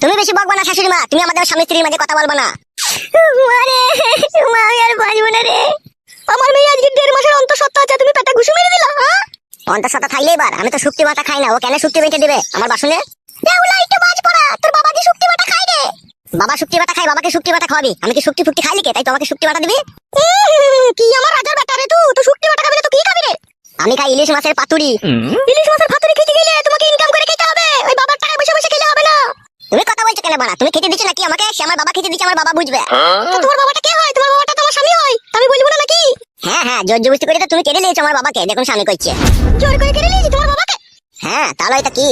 তুমি বেশি বকবা না শাশুড়ি মা তুমি আমাদের স্বামী স্ত্রীর মাঝে কথা বলবা না মারে মা আমি আর বাঁচবো না রে। আমার মেয়ে আজকে দেড় মাসের অন্তঃসত্ত্বা আছে তুমি পেটে ঘুষি মেরে দিলা হ্যাঁ? অন্তঃসত্ত্বা থাকলে এবার আমি তো শুক্তি খাই না ও কেন শুক্তি বেঁচে দিবে? আমার বাসনে? দেউলা একটু বাজ পড়া তোর বাবা কি শুক্তি মাথা খাই রে। বাবা শুক্তি খাই বাবাকে শুক্তি মাথা খাওয়াবি। আমি কি শুক্তি ফুক্তি খাই লিখে তাই তোমাকে শুক্তি মাথা দিবি? কি আমার রাজার বেটা রে তুই? তো শুক্তি মাথা খাবি না তো কি খাবি রে? আমি খাই ইলিশ মাছের পাতুরি খেতে গেলে তোমাকে ইনকাম করে খেতে হবে ওই বাবার টাকায় বসে বসে খেলে হবে না তুমি কথা বলছো কেন বাড়া তুমি খেতে দিচ্ছ নাকি আমাকে? সে আমার বাবা খেতে দিচ্ছে আমার বাবা বুঝবে। তো তোমার বাবাটা কে হয়? তোমার বাবাটা তোমার স্বামী হয়। আমি বলব না নাকি? হ্যাঁ হ্যাঁ জোর জবস্তি করে তো তুমি কেড়ে নিয়েছো আমার বাবাকে দেখুন স্বামী করছে। জোর করে কেড়ে নিয়েছি তোমার বাবাকে? হ্যাঁ তাহলে এটা কি?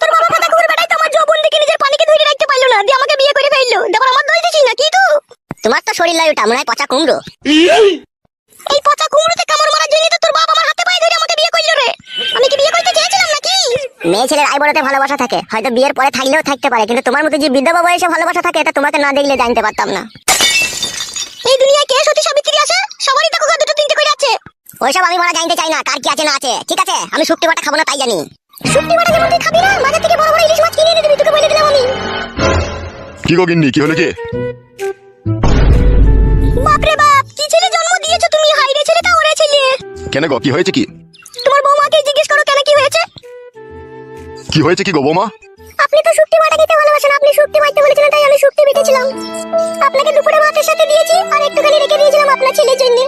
তোর বাবা ফাটা কুকুর বেটাই তো আমার যৌবন দেখে নিজের পানিকে ধরে রাখতে পারল না দিয়ে আমাকে বিয়ে করে ফেলল। তারপর আমার দোষ দিছিস না কি তো? তোমার তো শরীর লাই ওটা মনে হয় পচা কুমড়ো। এই পচা কুমড়োতে কামড় মারার জন্য তো তোর বাবা আমার আমাকে বিয়ে করল রে? আমি কি বিয়ে করতে চেয়েছিলাম নাকি? মেয়ে ছেলের আই বড়তে ভালোবাসা থাকে। হয়তো বিয়ের পরে থাকলেও থাকতে পারে কিন্তু তোমার মতো যে বিধবা বয়সে ভালোবাসা থাকে এটা তোমাকে না দেখলে জানতে পারতাম না। এই দুনিয়ায় কে সতী সাবিত্রী আছে? সবারই দেখো গা দুটো তিনটে করে আছে। ওইসব আমি মারা জানতে চাই না কার কি আছে না আছে ঠিক আছে? আমি শুক্তি বাটা খাব না তাই জানি। শুক্তি বাটা যেমন তুই খাবি না বাজার থেকে বড় বড় ইলিশ মাছ কিনে এনে দিবি তোকে বলে দিলাম আমি। কি গো গিন্নি কি হলো কি? বাপরে বাপ কি ছেলে জন্ম দিয়েছ তুমি? হাইরে ছেলেটা ওরে ছেলে। কেন গো কি হয়েছে কি? তোমার বৌমাকে জিজ্ঞেস করো কেন কি হয়েছে? কি হয়েছে কি গো বৌমা? আপনি তো শুক্তি বাটা খেতে ভালোবাসেন আপনি শুক্তি মারতে বলেছিলেন তাই আমি শুক্তি বেটেছিলাম আপনাকে দুপুরে ভাতের সাথে দিয়েছি আর একটুখানি রেখে দিয়েছিলাম আপনার ছেলের জন্য।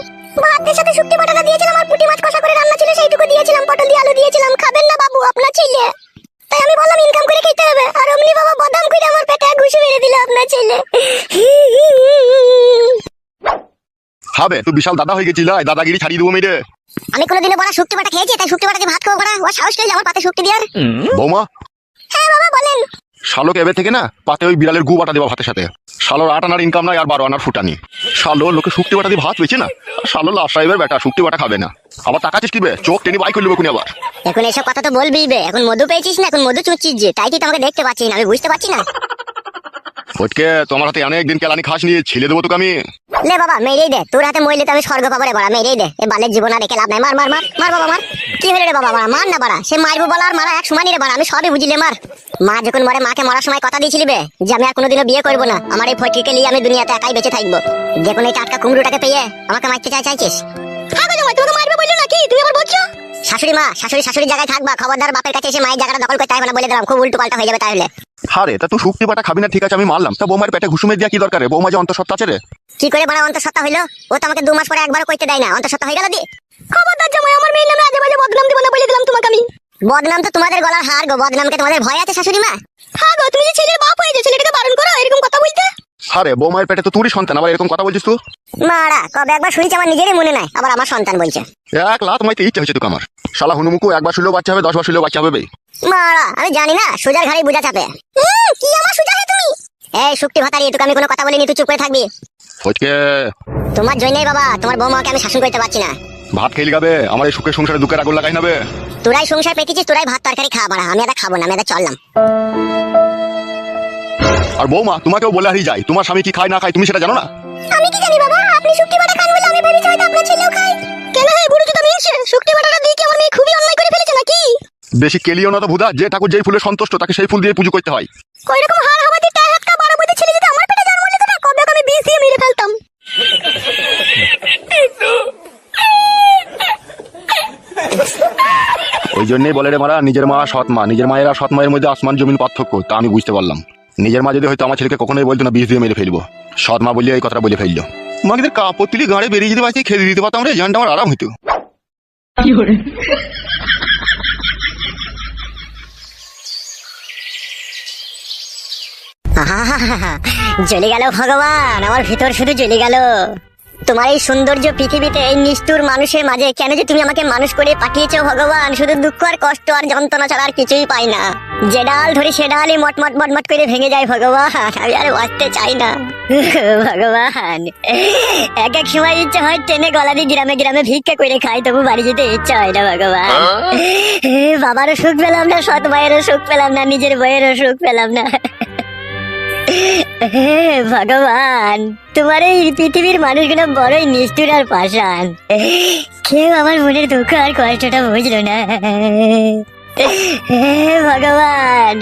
ভাতের সাথে শুক্তি বাটাটা দিয়েছিলাম আর পুঁটি মাছ কষা করে রান্না ছিল সেইটুকু দিয়েছিলাম পটল দিয়ে আলু দিয়েছিলাম। খাবেন না বাবু আপনার ছেলে। তাই আমি বললাম ইনকাম করে খেতে হবে। আর অমনি বাবা বদাম করে আমার পেটে ঘুষি মেরে দিল আপনার ছেলে। হবে তুই বিশাল দাদা হয়ে গেছিল দাদাগিরি ছাড়িয়ে দেবো মেরে। আমি কোনোদিনও বড় শুক্তি বাটা খেয়েছি তাই শুক্তি বাটা দিয়ে ভাত খাব বড়া। ও সাহস করে আমার পাতে শুক্তি দেওয়ার বৌমা। হ্যাঁ বাবা বলেন। শালোক এবে থেকে না পাতে ওই বিড়ালের গু বাটা দেবা ভাতের সাথে। শালোর আট আনার ইনকাম নাই আর বারো আনার ফুটানি। শালো লোকে শুক্তি বাটা দিয়ে ভাত পেয়েছে না আর শালো লাশ সাহেবের বেটা শুক্তি বাটা খাবে না। আবার টাকাছিস কি বে? চোখ টেনে বাই করলি কোন আবার। এখন এসব কথা তো বলবি বে এখন মধু পেয়েছিস না এখন মধু চুচ্ছিস যে তাই তুই তো আমাকে দেখতে পাচ্ছিস না আমি বুঝতে পারছি না। ওটকে, তোমার হাতে অনেক দিন কেলানি খাস নিয়ে দেবো আমি। লে বাবা, মেরেই দে। তোর হাতে মইলে তো আমি স্বর্গ পাবো রে মেরেই দে। এ বালের জীবন আর লাভ নাই। মার মার মার মার বাবা, মার। কি রে বাবা, মার মার না বাড়া। সে মারবো বলা আর মারা এক বাড়া, আমি সবই বুঝিলে, মার। মা যখন মরে, মাকে মরার সময় কথা দিয়েছিলি বে, যে আমি আর কোনোদিনও বিয়ে করব না। আমার এই ফটিকে নিয়ে আমি দুনিয়াতে একাই বেঁচে থাকব। দেখুন এই টাটকা কুমড়োটাকে পেয়ে আমাকে মারতে চাই, চাইছিস? নাকি? তুমি বলছো শাশুড়ি মা শাশুড়ি শাশুড়ির জায়গায় থাকবা খবরদার বাপের কাছে এসে মায়ের জায়গাটা দখল করতে হবে না বলে দিলাম খুব উল্টো পাল্টা হয়ে যাবে তাহলে। হারে তা তুই শুক্তি বাটা খাবি না ঠিক আছে আমি মারলাম। তা বৌমার পেটে ঘুষুমে দিয়া কি দরকার? রে? বৌমা যে অন্তঃসত্ত্বা আছে রে। কি করে বড় অন্তঃসত্ত্বা হইল? ও তো আমাকে দু মাস পরে একবারও কইতে দেয় না। অন্তঃসত্ত্বা হয়ে গেল দি। খবরদার জামাই আমার মেয়ের নামে আজে বাজে বদনাম দিব না বলে দিলাম তোমাকে আমি। বদনাম তো তোমাদের গলার হার গো বদনামকে তোমাদের ভয় আছে শাশুড়ি মা? হ্যাঁ গো তুমি যে ছেলের বাপ হয়েছে ছেলেটাকে বারণ করো এরকম কথা বলতে? হারে বৌমার পেটে তো তুই সন্তান আবার এরকম কথা বলছিস তুই? মারা কবে একবার শুনেছি আমার নিজেরই মনে নাই আবার আমার সন্তান বলছে। এক লাখ মাইতে ইচ্ছে হয়েছে তোকে আমার। শালা হুনুমুকু একবার শুলেও বাচ্চা হবে শুলেও বাচ্চা হবে মারা আমি জানি না সোজার ঘাড়ি বুঝা চাপে। কি আমার সোজা তুমি? এই শুক্তি ভাতারি তোকে আমি কোনো কথা বলিনি তুই চুপ করে থাকবি। ফটকে। তোমার জন্যই বাবা তোমার বৌমাকে আমি শাসন করতে পারছি না। ভাত খেয়ে গাবে আমার এই সুখের সংসারে দুঃখের আগুন লাগাই নেবে তোরাই সংসার পেতেছিস তোরাই ভাত তরকারি খাওয়া মারা আমি এটা খাব না আমি এটা চললাম। আর বৌমা তোমাকেও বলে হারিয়ে যায় তোমার স্বামী কি খায় না খায় তুমি সেটা জানো না? আমি কি জানি বাবা? আপনি শুক্তি বাটা খান বলে আমি ভেবেছি হয়তো আপনার ছেলেও খায়। কেন হে বুড়ো জুতা মিলছে শুক্তি বাটাটা দিয়ে কি আমার মেয়ে খুবই অন্যায় করে ফেলেছে নাকি? বেশি কেলিও না তো ভুদা যে ঠাকুর যেই ফুলে সন্তুষ্ট তাকে সেই ফুল দিয়ে পুজো করতে হয়। ওই রকম হার হাওয়াতে টা হাতকা বারো বইতে ছেলে যদি আমার পেটে জন্ম নিত না কবে আমি বিষ দিয়ে মেরে ফেলতাম? ওই জন্যই বলে রে মারা নিজের মা সৎ মা। নিজের মায়ের আর সৎ মায়ের মধ্যে আসমান জমিন পার্থক্য তা আমি বুঝতে পারলাম। নিজের মা যদি হয়তো আমার ছেলেকে কখনোই বলতো না বিষ দিয়ে মেরে ফেলব। সৎ মা বললে এই কথাটা বলে ফেলল। মাকে কাপড় তুলি গাড়ি বেরিয়ে যেতে পারছি খেতে দিতে পারতাম রে জানটা আমার আরাম হইতো। জেনে গেল ভগবান আমার ভিতর শুধু জেনে গেল। তোমার এই সৌন্দর্য পৃথিবীতে এই নিষ্ঠুর মানুষের মাঝে কেন যে তুমি আমাকে মানুষ করে পাঠিয়েছো ভগবান? শুধু দুঃখ আর কষ্ট আর যন্ত্রণা ছাড়া আর কিছুই পাই না। যে ডাল ধরি সে ডালই মটমট মটমট করে ভেঙে যায় ভগবান। আমি আর বাঁচতে চাই না। ভগবান এক এক সময় ইচ্ছা হয় ট্রেনে গলা দিয়ে গ্রামে গ্রামে ভিক্ষা করে খাই তবু বাড়ি যেতে ইচ্ছা হয় না ভগবান। বাবারও সুখ পেলাম না সৎ ভাইয়েরও সুখ পেলাম না নিজের বইয়েরও সুখ পেলাম না। হে ভগবান। তোমার এই পৃথিবীর মানুষগুলো বড়ই নিষ্ঠুর আর পাষাণ। কেউ আমার মনের দুঃখ আর কষ্টটা বুঝলো না। হে ভগবান।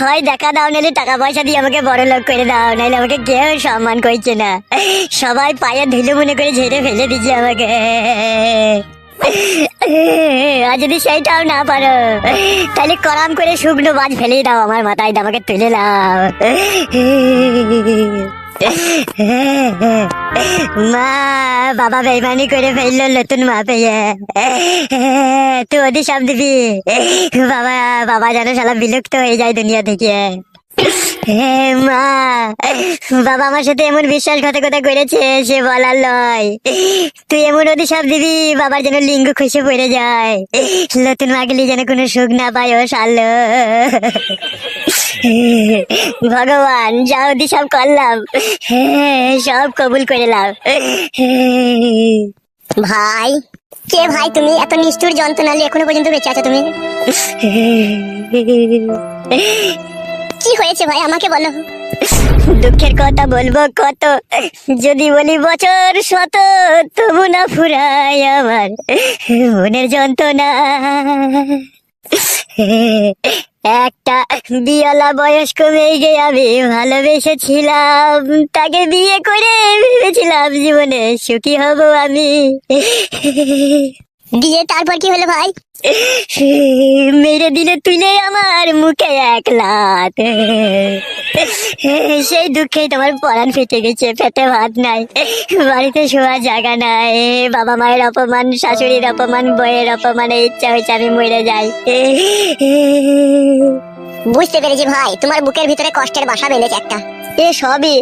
হয় দেখা দাও, নাহলে টাকা পয়সা দিয়ে আমাকে বড় লোক করে দাও, নাহলে আমাকে কেউ সম্মান করছে না। সবাই পায়ে ধুলো মনে করে ঝেড়ে ফেলে দিচ্ছে আমাকে। আর যদি সেইটাও না পারো, তাহলে করাম করে শুকনো মাছ ফেলে দাও আমার মাথায় আমাকে তুলে দাও মা, বাবা বেইমানি করে ফেলল নতুন মা পেয়ে তুই ওদের সব দিবি। বাবা বাবা যেন সালা বিলুপ্ত হয়ে যায় দুনিয়া থেকে। হে মা। বাবা আমার সাথে এমন বিশ্বাসঘাতকতা করেছে সে বলার লয় তুই এমন সব দিবি বাবার যেন লিঙ্গ খুশি পড়ে যায়। নতুন মাগলি যেন কোনো সুখ না পায় ও সাল্লো ভগবান যা ওদি সব করলাম। সব কবুল করে লাও ভাই কে ভাই তুমি? এত নিষ্ঠুর যন্ত্রণা নিয়ে এখনও পর্যন্ত বেঁচে আছো তুমি? কি হয়েছে ভাই? আমাকে বলো। দুঃখের কথা বলব কত? যদি বলি বছর শত, তবু না ফুরাই আমার মনের যন্ত্রণা। একটা বিয়লা বয়স্ক মেয়েকে আমি ভালোবেসেছিলাম। তাকে বিয়ে করে ভেবেছিলাম জীবনে সুখী হব আমি। দিয়ে তারপর কি হলো ভাই? মেরে দিলে তুলে আমার মুখে এক লাত। সেই দুঃখে তোমার পরাণ ফেটে গেছে পেটে ভাত নাই। বাড়িতে শোয়ার জায়গা নাই বাবা মায়ের অপমান শাশুড়ির অপমান বইয়ের অপমানে ইচ্ছা হয়েছে আমি মরে যাই। বুঝতে পেরেছি ভাই তোমার বুকের ভিতরে কষ্টের বাসা বেঁধেছে একটা। এ সবই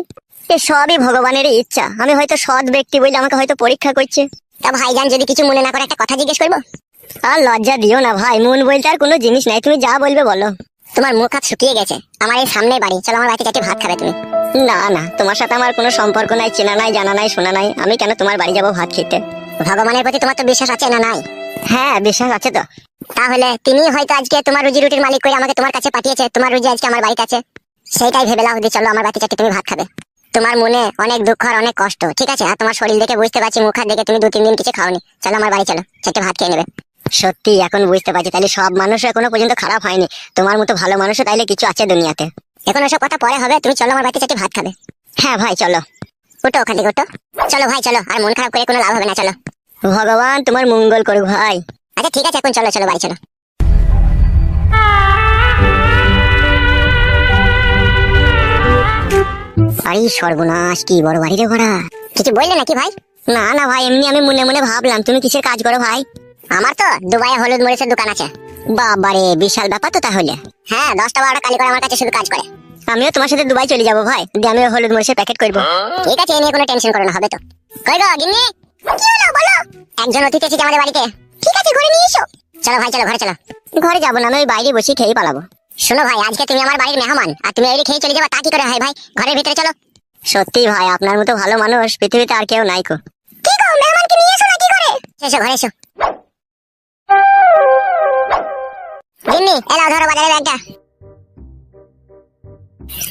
এ সবই ভগবানের ইচ্ছা। আমি হয়তো সৎ ব্যক্তি বলে আমাকে হয়তো পরীক্ষা করছে। তা ভাইজান, যদি কিছু মনে না করে একটা কথা জিজ্ঞেস করব? আর লজ্জা দিও না ভাই, মন বলতে আর কোনো জিনিস নাই, তুমি যা বলবে বলো। তোমার মুখ হাত শুকিয়ে গেছে, আমার এই সামনে বাড়ি, চলো আমার বাড়িতে চারটে ভাত খাবে তুমি। না না, তোমার সাথে আমার কোনো সম্পর্ক নাই, চেনা নাই, জানা নাই, শোনা নাই, আমি কেন তোমার বাড়ি যাব ভাত খেতে? ভগবানের প্রতি তোমার তো বিশ্বাস আছে না নাই? হ্যাঁ বিশ্বাস আছে তো। তাহলে তিনি হয়তো আজকে তোমার রুজি রুটির মালিক করে আমাকে তোমার কাছে পাঠিয়েছে, তোমার রুজি আজকে আমার বাড়িতে আছে। সেইটাই ভেবে লাও চলো আমার বাড়িতে চারটে তুমি ভাত খাবে। তোমার মনে অনেক দুঃখ আর অনেক কষ্ট ঠিক আছে? আর তোমার শরীর দেখে বুঝতে পারছি মুখ হাত দেখে তুমি দু তিন দিন কিছু খাওনি। চলো আমার বাড়ি চলো চারটে ভাত খেয়ে নেবে। সত্যি এখন বুঝতে পারছি তাহলে সব মানুষ এখনও পর্যন্ত খারাপ হয়নি। তোমার মতো ভালো মানুষও তাইলে কিছু আছে দুনিয়াতে। এখন ওসব কথা পরে হবে তুমি চলো আমার বাড়িতে চারটে ভাত খাবে। হ্যাঁ ভাই চলো। ওটো ওখান থেকে ওটো চলো ভাই চলো আর মন খারাপ করে কোনো লাভ হবে না চলো। ভগবান তোমার মঙ্গল করুক ভাই। আচ্ছা ঠিক আছে এখন চলো চলো বাড়ি চলো। আরে সর্বনাশ, কি বড় বাড়ি রে ভরা। কিছু বললে নাকি ভাই? না না ভাই, এমনি আমি মনে মনে ভাবলাম, তুমি কিসের কাজ করো ভাই? আমার তো দুবাইয়ে হলুদ মরিচের দোকান আছে। বাবারে, বিশাল ব্যাপার তো তাহলে। হ্যাঁ দশটা বারোটা কালি করে আমার কাছে শুধু কাজ করে। আমিও তোমার সাথে দুবাই চলে যাব ভাই। দিয়ে আমিও হলুদ মরিচের প্যাকেট করব। ঠিক আছে, এ নিয়ে কোনো টেনশন করো না, হবে তো। কই গো, গিন্নি? বলো? একজন অতিথি এসেছে আমাদের বাড়িতে। ঠিক আছে, ঘরে নিয়ে এসো। চলো ভাই, চলো, ঘরে চলো। ঘরে যাব না, আমি ওই বাইরে বসে খেয়ে পালাবো। শোনো ভাই আজকে তুমি আমার বাড়ির মেহমান আর তুমি এই খেয়ে চলে যাবা তা কি করে হয় ভাই? ঘরের ভিতরে চলো। সত্যি ভাই আপনার মতো ভালো মানুষ পৃথিবীতে আর কেউ নাই কো। কি গো মেহমানকে নিয়ে এসো না কি করে? এসো ঘরে এসো। জিন্নি এলাও ধরো বাজারে ব্যাগটা।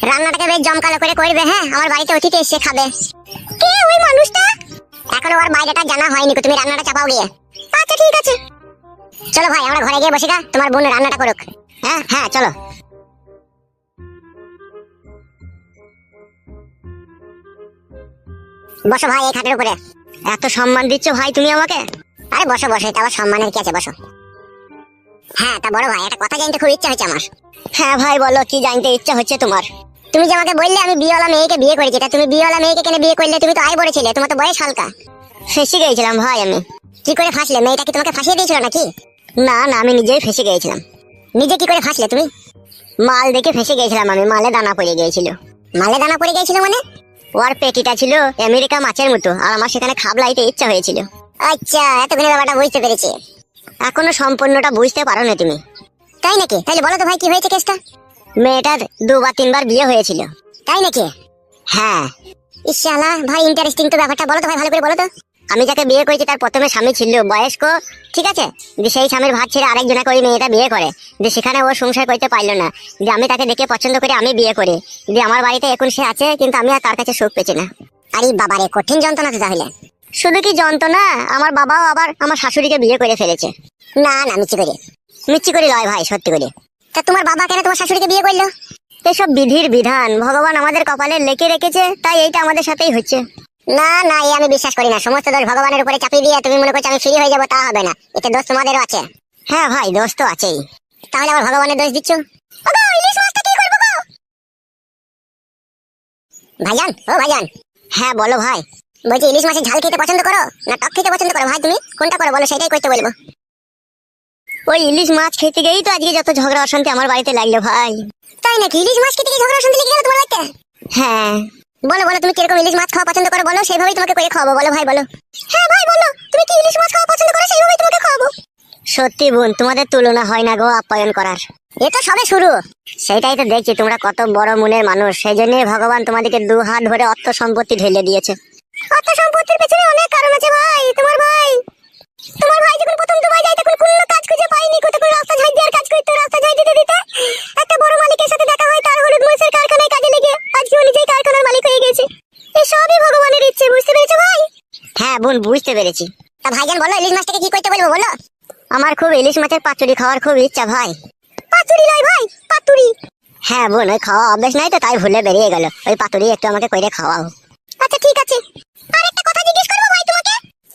রান্নাটাকে বেশ জমকালো করে করবে হ্যাঁ? আমার বাড়িতে অতিথি এসে খাবে। কে ওই মানুষটা? এখনও ওর বাইরেটা জানা হয়নি তুমি রান্নাটা চাপাও গিয়ে। আচ্ছা ঠিক আছে। চলো ভাই আমরা ঘরে গিয়ে বসে গা তোমার বোন রান্নাটা করুক। হ্যাঁ হ্যাঁ চলো। বসো ভাই এই খাটের উপরে। এত সম্মান দিচ্ছ ভাই তুমি আমাকে? আরে বসো বসো এটা আবার সম্মানের কি আছে বসো। হ্যাঁ তা বড় ভাই একটা কথা জানতে খুব ইচ্ছা হচ্ছে আমার। হ্যাঁ ভাই বলো কি জানতে ইচ্ছা হচ্ছে তোমার? তুমি যে আমাকে বললে আমি বিয়েওয়ালা মেয়েকে বিয়ে করেছি তা তুমি বিয়েওয়ালা মেয়েকে কেন বিয়ে করলে? তুমি তো আয় বড় ছিলে তোমার তো বয়স হালকা। ফেসে গিয়েছিলাম ভাই আমি। কি করে ফাঁসলে? মেয়েটা কি তোমাকে ফাঁসিয়ে দিয়েছিল নাকি? না না আমি নিজেই ফেসে গিয়েছিলাম নিজে কি করে ফাঁসলে তুমি? মাল দেখে ফেসে গেছিলাম আমি, মালে দানা পড়ে গিয়েছিল। মালে দানা পড়ে গিয়েছিল মানে? ওর পেটিটা ছিল আমেরিকা মাছের মতো, আর আমার সেখানে খাবলাইতে ইচ্ছা হয়েছিল। আচ্ছা এতক্ষণে ব্যাপারটা বুঝতে পেরেছি। এখনও সম্পূর্ণটা বুঝতে পারো না তুমি। তাই নাকি? তাহলে বলো তো ভাই, কি হয়েছে কেসটা? মেয়েটার দুবার, তিনবার বিয়ে হয়েছিল। তাই নাকি? হ্যাঁ। ইশালা ভাই ইন্টারেস্টিং তো ব্যাপারটা। বলো তো ভাই, ভালো করে বলো তো। আমি যাকে বিয়ে করেছি তার প্রথমে স্বামী ছিল, বয়স্ক, ঠিক আছে? যে সেই স্বামীর ভাত ছেড়ে আরেকজনা করে মেয়েটা বিয়ে করে, যে সেখানে ও সংসার করতে পারল না, যে আমি তাকে দেখে পছন্দ করে আমি বিয়ে করি, যে আমার বাড়িতে এখন সে আছে, কিন্তু আমি আর তার কাছে সুখ পেছি না। আরে বাবারে কঠিন যন্ত্রণা তো তাহলে। শুধু কি যন্ত্রণা? আমার বাবাও আবার আমার শাশুড়িকে বিয়ে করে ফেলেছে। না না মিচ্ছি করে। মিচ্ছি করে লয় ভাই, সত্যি করে। তা তোমার বাবা কেন তোমার শাশুড়িকে বিয়ে করল? এসব বিধির বিধান, ভগবান আমাদের কপালে লেখে রেখেছে, তাই এইটা আমাদের সাথেই হচ্ছে। না না এই আমি বিশ্বাস করি না। সমস্ত দোষ ভগবানের উপরে চাপিয়ে দিয়ে তুমি মনে করছ আমি ফ্রি হয়ে যাব তা হবে না। এতে দোষ তোমাদেরও আছে। হ্যাঁ ভাই দোষ তো আছেই। তাহলে আবার ভগবানের দোষ দিচ্ছ? ভাইজান ও ভাইজান। হ্যাঁ বলো ভাই। বলছি ইলিশ মাছের ঝাল খেতে পছন্দ করো? না টক খেতে পছন্দ করো? ভাই তুমি কোনটা করো? বলো সেটাই করতে বলব। ওই ইলিশ মাছ খেতে গিয়েই তো আজকে যত ঝগড়া অশান্তি আমার বাড়িতে লাগল ভাই। তাই নাকি? ইলিশ মাছ খেতে গিয়ে ঝগড়া অশান্তি লেগে গেল তোমার বাড়িতে? হ্যাঁ। বলো বলো তুমি কীরকম ইলিশ মাছ খাওয়া পছন্দ করো? বলো সেইভাবেই তোমাকে করে খাওয়াবো। বলো ভাই বলো। হ্যাঁ ভাই বলো। তুমি কি ইলিশ মাছ খাওয়া পছন্দ করো? সেইভাবেই তোমাকে খাওয়াবো। সত্যি বোন তোমাদের তুলনা হয় না গো আপ্যায়ন করার। এ তো সবে শুরু। সেটাই তো দেখছি তোমরা কত বড় মনের মানুষ। সেই জন্য ভগবান তোমাদেরকে দু হাত ধরে অর্থ সম্পত্তি ঢেলে দিয়েছে। অর্থ সম্পত্তির পেছনে অনেক কারণ আছে ভাই। তোমার ভাই। তোমার ভাই যখন প্রথম দুবাই যায় তখন কোনো কাজ খুঁজে পাইনি কত করে রাস্তা ঝাড় দেওয়ার কাজ করতো রাস্তা ঝাড় দিতে দিতে একটা বড় মালিকের সাথে দেখা হয় তার হলুদ মরিচের কারখানায় কাজে লেগে আজকে ও নিজেই কারখানার মালিক হয়ে গেছে এই সবই ভগবানের ইচ্ছে বুঝতে পেরেছ ভাই বোন বুঝতে পেরেছি। তা ভাইজান বলো ইলিশ মাছটাকে কি করতে বলব বলো? আমার খুব ইলিশ মাছের পাতুরি খাওয়ার খুব ইচ্ছা ভাই। পাতুরি নয় ভাই পাতুরি। হ্যাঁ বোন ওই খাওয়া অভ্যেস নাই তো তাই ভুলে বেরিয়ে গেল। ওই পাতুরি একটু আমাকে কইরে খাওয়াও। আচ্ছা ঠিক আছে। আর একটা কথা জিজ্ঞেস করব ভাই তোমাকে?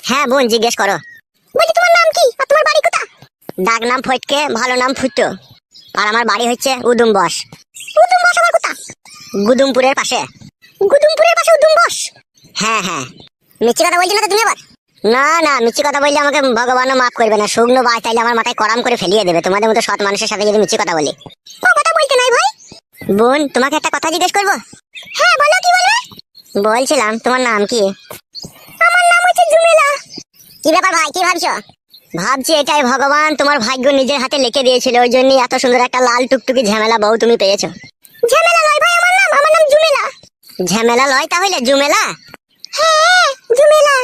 হ্যাঁ বোন জিজ্ঞেস করো। বলি তোমার নাম কি? আর তোমার বাড়ি কোথা ডাক নাম ফটকে ভালো নাম ফুটো। আর আমার বাড়ি হচ্ছে উদুম বস। উদুম বস আমার কোথা গুদুমপুরের পাশে। গুদুমপুরের পাশে উদুম বস? হ্যাঁ হ্যাঁ। মিথ্যে কথা বলছি না তো তুমি আবার? না না মিথ্যে কথা বললে আমাকে ভগবানও মাফ করবে না শুকনো বাই তাইলে আমার মাথায় করাম করে ফেলিয়ে দেবে তোমাদের মতো সৎ মানুষের সাথে যদি মিথ্যে কথা বলি। ও কথা বলতে নাই ভাই। বোন তোমাকে একটা কথা জিজ্ঞেস করব? হ্যাঁ বলো কি বলবে? বলছিলাম তোমার নাম কি? আমার নাম হচ্ছে জুমেলা। কি ব্যাপার ভাই কি ভাবছ? ভাবছি এটাই ভগবান তোমার ভাগ্য নিজের হাতে লিখে দিয়েছিল ওই জন্যই এত সুন্দর একটা লাল টুকটুকি ঝামেলা বউ তুমি পেয়েছ। ঝামেলা লয় ভাই আমার নাম আমার নাম জুমেলা। ঝামেলা লয় তাহলে জুমেলা? হ্যাঁ জুমেলা